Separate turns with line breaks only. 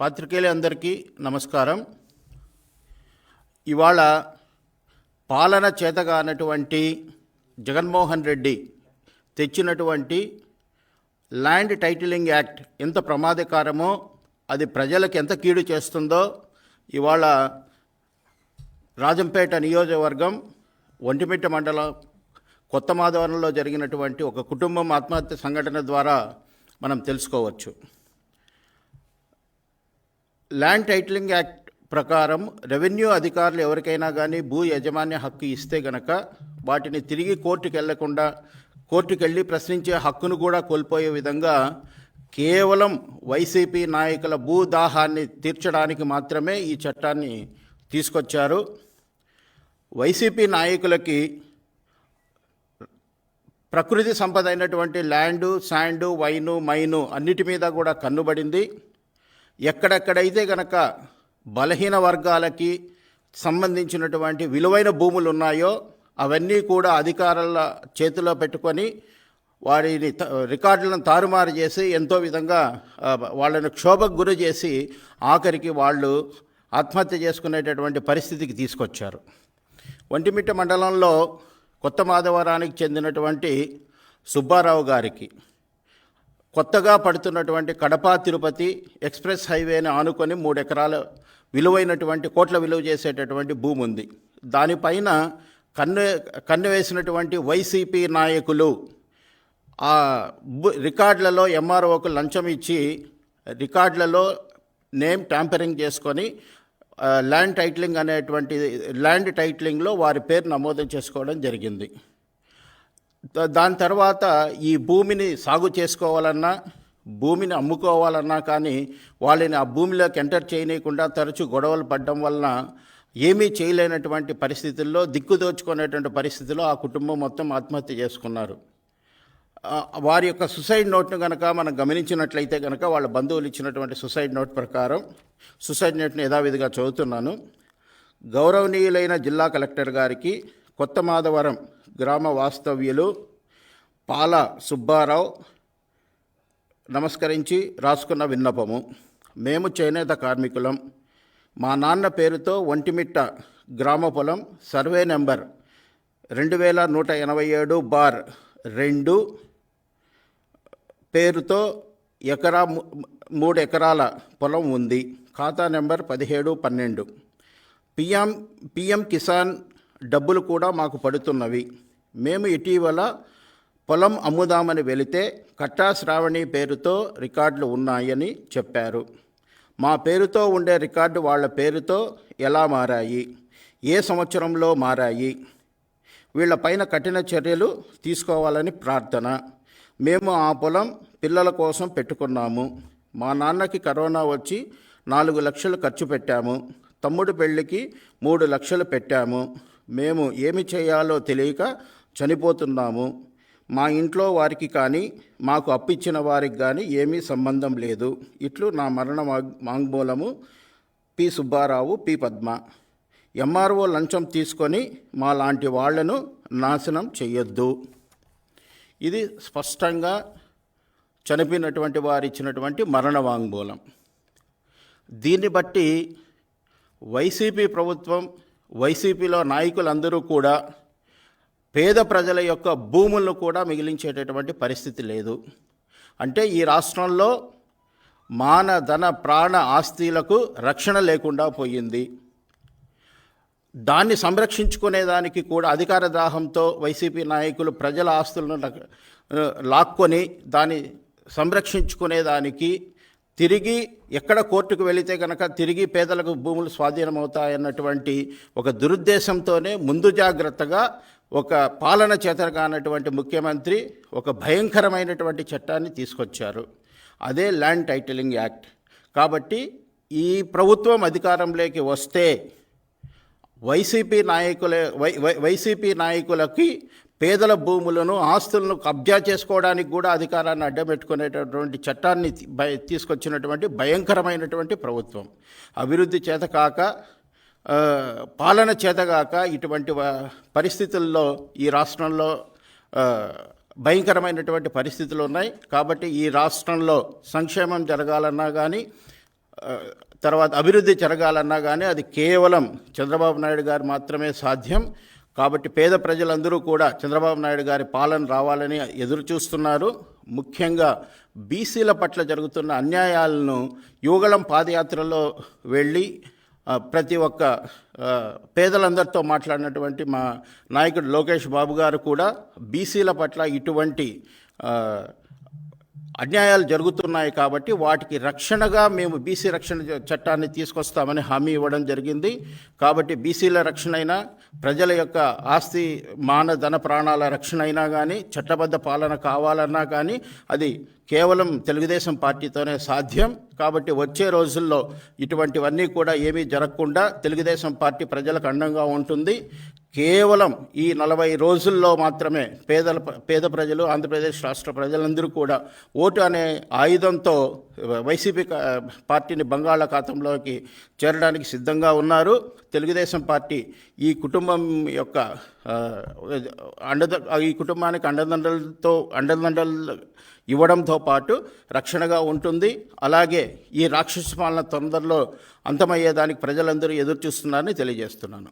పాత్రికేయులందరికీ నమస్కారం. ఇవాళ పాలన చేతగానటువంటి జగన్మోహన్ రెడ్డి తెచ్చినటువంటి ల్యాండ్ టైటిలింగ్ యాక్ట్ ఎంత ప్రమాదకరమో అది ప్రజలకు ఎంత కీడు చేస్తుందో ఇవాళ రాజంపేట నియోజకవర్గం ఒంటిమిట్ట మండలం కొత్త మాధవరంలో జరిగినటువంటి ఒక కుటుంబం ఆత్మహత్య సంఘటన ద్వారా మనం తెలుసుకోవచ్చు. ల్యాండ్ టైటిలింగ్ యాక్ట్ ప్రకారం రెవెన్యూ అధికారులు ఎవరికైనా కానీ భూ యజమాన్య హక్కు ఇస్తే గనక వాటిని తిరిగి కోర్టుకు వెళ్ళకుండా కోర్టుకు వెళ్ళి ప్రశ్నించే హక్కును కూడా కోల్పోయే విధంగా కేవలం వైసీపీ నాయకుల భూదాహాన్ని తీర్చడానికి మాత్రమే ఈ చట్టాన్ని తీసుకొచ్చారు. వైసీపీ నాయకులకి ప్రకృతి సంపద అయినటువంటి ల్యాండు శాండు వైను మైను అన్నిటి మీద కూడా కన్నుబడింది. ఎక్కడెక్కడైతే గనక బలహీన వర్గాలకి సంబంధించినటువంటి విలువైన భూములు ఉన్నాయో అవన్నీ కూడా అధికారుల చేతిలో పెట్టుకొని వారిని త- రికార్డులను తారుమారు చేసి ఎంతో విధంగా వాళ్ళని క్షోభకు గురి చేసి ఆఖరికి వాళ్ళు ఆత్మహత్య చేసుకునేటటువంటి పరిస్థితికి తీసుకొచ్చారు. ఒంటిమిట్ట మండలంలో కొత్త మాధవరానికి చెందినటువంటి సుబ్బారావు గారికి కొత్తగా పడుతున్నటువంటి కడప తిరుపతి ఎక్స్ప్రెస్ హైవేని ఆనుకొని మూడు ఎకరాల విలువైనటువంటి కోట్ల విలువ చేసేటటువంటి భూమి ఉంది. దానిపైన కన్ను కన్ను వేసినటువంటి వైసీపీ నాయకులు ఆ రికార్డులలో ఎంఆర్ఓకు లంచం ఇచ్చి రికార్డులలో నేమ్ ట్యాంపరింగ్ చేసుకొని ల్యాండ్ టైటిలింగ్ అనేటువంటి ల్యాండ్ టైటిలింగ్లో వారి పేరు నమోదు చేసుకోవడం జరిగింది. దాని తర్వాత ఈ భూమిని సాగు చేసుకోవాలన్నా భూమిని అమ్ముకోవాలన్నా కానీ వాళ్ళని ఆ భూమిలోకి ఎంటర్ చేయనీయకుండా తరచూ గొడవలు పడడం వలన ఏమీ చేయలేనటువంటి పరిస్థితుల్లో దిక్కుదోచుకునేటువంటి పరిస్థితిలో ఆ కుటుంబం మొత్తం ఆత్మహత్య చేసుకున్నారు. వారి యొక్క సుసైడ్ నోట్ను కనుక మనం గమనించినట్లయితే కనుక వాళ్ళ బంధువులు ఇచ్చినటువంటి సుసైడ్ నోట్ ప్రకారం సుసైడ్ నోట్ని యథావిధిగా చదువుతున్నాను. గౌరవనీయులైన జిల్లా కలెక్టర్ గారికి కొత్త మాధవరం గ్రామ వాస్తవ్యులు పాల సుబ్బారావు నమస్కరించి రాసుకున్న విన్నపము. మేము చేనేత కార్మికులం. మా నాన్న పేరుతో ఒంటిమిట్ట గ్రామ పొలం సర్వే నెంబర్ రెండు వేల నూట ఎనభై ఏడు బార్ రెండు పేరుతో ఎకరా మూడు ఎకరాల పొలం ఉంది. ఖాతా నెంబర్ పదిహేడు పన్నెండు. పిఎం పిఎం కిసాన్ డబ్బులు కూడా మాకు పడుతున్నవి. మేము ఇటీవల పొలం అమ్ముదామని వెళితే కట్టా శ్రావణి పేరుతో రికార్డులు ఉన్నాయని చెప్పారు. మా పేరుతో ఉండే రికార్డు వాళ్ళ పేరుతో ఎలా మారాయి? ఏ సంవత్సరంలో మారాయి? వీళ్ళపైన కఠిన చర్యలు తీసుకోవాలని ప్రార్థన. మేము ఆ పొలం పిల్లల కోసం పెట్టుకున్నాము. మా నాన్నకి కరోనా వచ్చి నాలుగు లక్షలు ఖర్చు పెట్టాము. తమ్ముడు పెళ్ళికి మూడు లక్షలు పెట్టాము. మేము ఏమి చేయాలో తెలియక చనిపోతున్నాము. మా ఇంట్లో వారికి కానీ మాకు అప్పిచ్చిన వారికి కానీ ఏమీ సంబంధం లేదు. ఇట్లు నా మరణ వాగ్- వాంగ్మూలము. P. Subbarao P. Padma. MRO లంచం తీసుకొని మా లాంటి వాళ్ళను నాశనం చేయొద్దు ఇది స్పష్టంగా చనిపోయినటువంటి వారు ఇచ్చినటువంటి మరణ వాంగ్మూలం. దీన్ని బట్టి వైసీపీ ప్రభుత్వం వైసీపీలో నాయకులందరూ కూడా పేద ప్రజల యొక్క భూములను కూడా మిగిలించేటటువంటి పరిస్థితి లేదు. అంటే ఈ రాష్ట్రంలో మాన ధన ప్రాణ ఆస్తిలకు రక్షణ లేకుండా పోయింది. దాన్ని సంరక్షించుకునేదానికి కూడా అధికార దాహంతో వైసీపీ నాయకులు ప్రజల ఆస్తులను లాక్కొని దాన్ని సంరక్షించుకునేదానికి తిరిగి ఎక్కడ కోర్టుకు వెళితే కనుక తిరిగి పేదలకు భూములు స్వాధీనమవుతాయన్నటువంటి ఒక దురుద్దేశంతోనే ముందు జాగ్రత్తగా ఒక పాలన చేతగానటువంటి ముఖ్యమంత్రి ఒక భయంకరమైనటువంటి చట్టాన్ని తీసుకొచ్చారు. అదే ల్యాండ్ టైటిలింగ్ యాక్ట్ కాబట్టి ఈ ప్రభుత్వం అధికారంలోకి వస్తే వైసీపీ నాయకుల వై వై- వైసీపీ నాయకులకి పేదల భూములను ఆస్తులను కబ్జా చేసుకోవడానికి కూడా అధికారాన్ని అడ్డబెట్టుకునేటటువంటి చట్టాన్ని తీసుకొచ్చినటువంటి భయంకరమైనటువంటి ప్రభుత్వం. అభివృద్ధి చేత కాక పాలన చేతగాక ఇటువంటి పరిస్థితుల్లో ఈ రాష్ట్రంలో భయంకరమైనటువంటి పరిస్థితులు ఉన్నాయి. కాబట్టి ఈ రాష్ట్రంలో సంక్షేమం జరగాలన్నా కానీ తర్వాత అభివృద్ధి జరగాలన్నా కానీ అది కేవలం చంద్రబాబు నాయుడు గారు మాత్రమే సాధ్యం. కాబట్టి పేద ప్రజలందరూ కూడా చంద్రబాబు నాయుడు గారి పాలన రావాలని ఎదురు చూస్తున్నారు. ముఖ్యంగా బీసీల పట్ల జరుగుతున్న అన్యాయాలను యువగళం పాదయాత్రలో వెళ్ళి ప్రతి ఒక్క పేదలందరితో మాట్లాడినటువంటి మా నాయకుడు లోకేష్ బాబు గారు కూడా బీసీల పట్ల ఇటువంటి అన్యాయాలు జరుగుతున్నాయి కాబట్టి వాటికి రక్షణగా మేము బీసీ రక్షణ చట్టాన్ని తీసుకొస్తామని హామీ ఇవ్వడం జరిగింది. కాబట్టి బీసీల రక్షణ అయినా ప్రజల యొక్క ఆస్తి మాన ధన ప్రాణాల రక్షణ అయినా కానీ చట్టబద్ధ పాలన కావాలన్నా కానీ అది కేవలం తెలుగుదేశం పార్టీతోనే సాధ్యం. కాబట్టి వచ్చే రోజుల్లో ఇటువంటివన్నీ కూడా ఏమీ జరగకుండా తెలుగుదేశం పార్టీ ప్రజలకు అండంగా ఉంటుంది. కేవలం ఈ నలభై రోజుల్లో మాత్రమే పేదల పేద ప్రజలు ఆంధ్రప్రదేశ్ రాష్ట్ర ప్రజలందరూ కూడా ఓటు అనే ఆయుధంతో వైసీపీ పార్టీని బంగాళాఖాతంలోకి చేరడానికి సిద్ధంగా ఉన్నారు. తెలుగుదేశం పార్టీ ఈ కుటుంబం యొక్క అండద ఈ కుటుంబానికి అండదండలతో అండదండలు ఇవ్వడంతో పాటు రక్షణగా ఉంటుంది. అలాగే ఈ రాక్షస పాలన తొందరలో అంతమయ్యేదానికి ప్రజలందరూ ఎదురు చూస్తున్నారని తెలియజేస్తున్నాను.